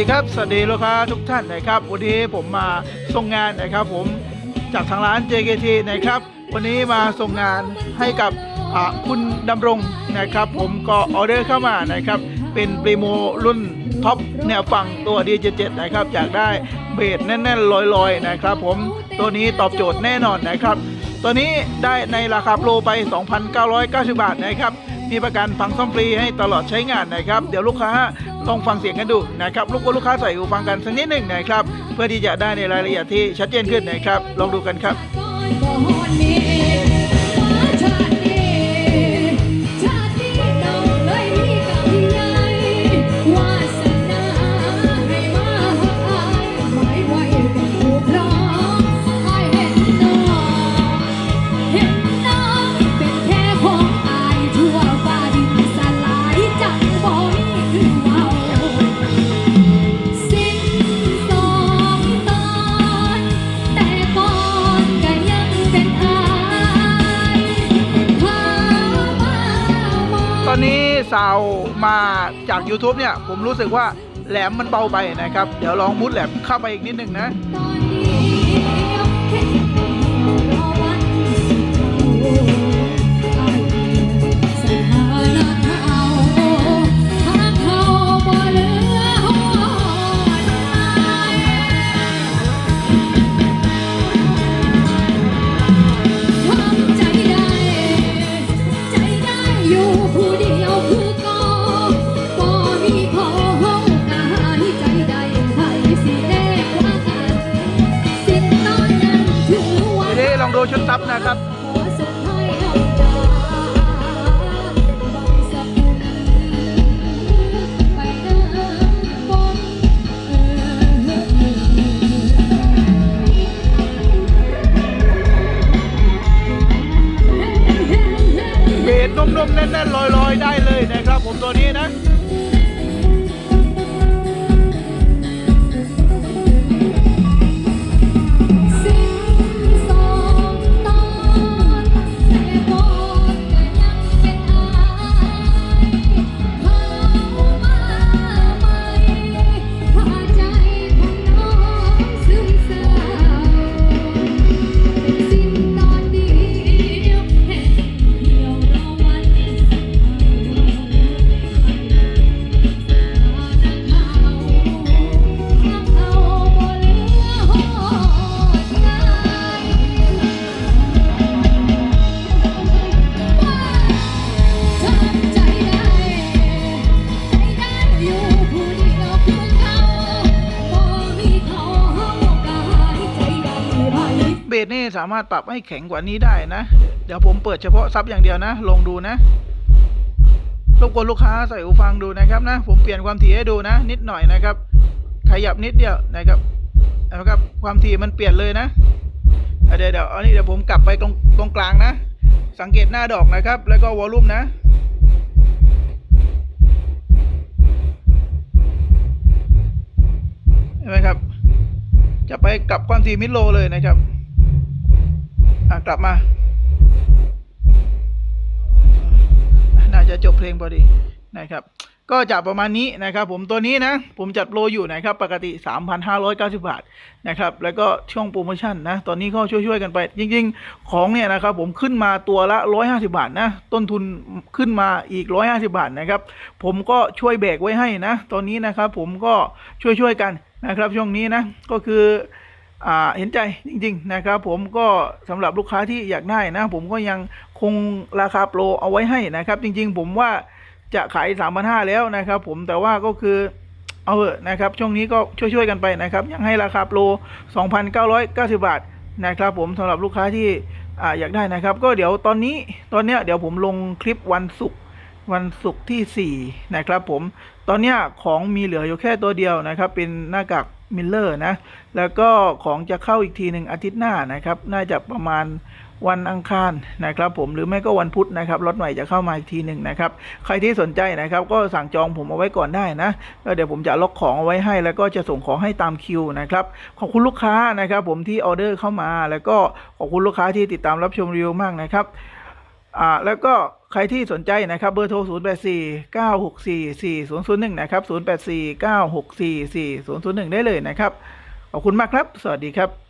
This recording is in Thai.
ดีครับ สวัสดีลูกค้าทุกท่านนะครับวันนี้ผมมาส่งงานนะครับ ผมจากทางร้าน JKT นะครับ วันนี้มาส่งงานให้กับคุณดำรงนะครับ ผมก็ออเดอร์เข้ามานะครับ เป็นปรีโมรุ่นท็อปแนวฝั่งตัว D77 นะครับอยากได้เบสแน่นๆลอยๆนะครับ ผมตัวนี้ตอบโจทย์แน่นอนนะครับ ตัวนี้ได้ในราคาโปรไป 2,990 บาทนะครับมีประกันฟังซ่อมฟรีให้ตลอดใช้งานนะครับ เดี๋ยวลูกค้า ลองฟังเสียงกันดูนะครับลูกลูกค้าใส่หูฟังกันสักนิดหนึ่งนะครับ เพื่อที่จะได้ในรายละเอียดที่ชัดเจนขึ้นนะครับ ลองดูกันครับ วันนี้สาวมาจาก YouTube เนี่ย ผมรู้สึกว่าแหลมมันเบาไปนะครับ เดี๋ยวลองมุดแหลมเข้าไปอีกนิดหนึ่งนะ ชุดซับนะครับเบังสกุลไปน้ำบนเออเบสนุ่มๆแน่นๆลอยๆได้เลยนะครับผมตัวนี้นะ สามารถปรับให้แข็งกว่านี้ได้นะ เดี๋ยวผมเปิดเฉพาะซับอย่างเดียวนะ ลองดูนะรบกวนลูกค้าใส่หูฟังดูนะครับนะ ผมเปลี่ยนความถี่ให้ดูนะ นิดหน่อยนะครับ ขยับนิดเดียวนะครับนะครับความถี่มันเปลี่ยนเลยนะอะเดี๋ยวเดี๋ยวอันนี้เดี๋ยวผมกลับไปตรงตรงกลางนะ สังเกตหน้าดอกนะครับ แล้วก็วอลลุ่มนะเห็นไหมครับ จะไปกลับความถี่มิดโลเลยนะครับ อะกลับมา น่าจะจบเพลงพอดีนะครับ ก็จะประมาณนี้นะครับ ผมตัวนี้นะ ผมจัดโปรอยู่นะครับ ปกติ 3,590 บาทนะครับ แล้วก็ช่วงโปรโมชั่นนะ ตอนนี้ก็ช่วยๆกันไป จริง ๆ ของเนี่ยนะครับ ผมขึ้นมาตัวละ 150 บาทนะ ต้นทุนขึ้นมาอีก 150 บาทนะครับ ผมก็ช่วยแบกไว้ให้นะ ตอนนี้นะครับ ผมก็ช่วยๆกันนะครับ ช่วงนี้นะ ก็คือ เห็นใจจริง ๆ นะครับผมก็สำหรับลูกค้าที่อยากได้นะ ผมก็ยังคงราคาโปรเอาไว้ให้นะครับ จริง ๆ ผมว่าจะขาย3 5 0 0แล้วนะครับ ผมแต่ว่าก็คือเอาเถอะนะครับ ช่วงนี้ก็ช่วยๆกันไปนะครับ ยังให้ราคาโปร2,990บาทนะครับ ผมสำหรับลูกค้าที่ออยากได้นะครับ ก็เดี๋ยวตอนนี้ตอนเนี้ยเดี๋ยวผมลงคลิปวันศุกร์วันศุกร์ที่4นะครับ ผมตอนเนี้ยของมีเหลืออยู่แค่ตัวเดียวนะครับ เป็นหน้ากาก มิลเลอร์นะ แล้วก็ของจะเข้าอีกทีหนึ่งอาทิตย์หน้านะครับ น่าจะประมาณวันอังคารนะครับผมหรือไม่ก็วันพุธนะครับรถใหม่จะเข้ามาอีกทีหนึ่งนะครับใครที่สนใจนะครับ ก็สั่งจองผมเอาไว้ก่อนได้นะแล้วเดี๋ยวผมจะล็อกของเอาไว้ให้ แล้วก็จะส่งของให้ตามคิวนะครับขอบคุณลูกค้านะครับ ผมที่ออเดอร์เข้ามา แล้วก็ขอบคุณลูกค้าที่ติดตามรับชมรีวิวมากนะครับ อ่าแล้วก็ใครที่สนใจนะครับเบอร์โทร 0 8 4 9 6 4 4 0 0 1 นะครับ 0 8 4 9 6 4 4 0 0 1 ได้เลยนะครับ ขอบคุณมากครับ สวัสดีครับ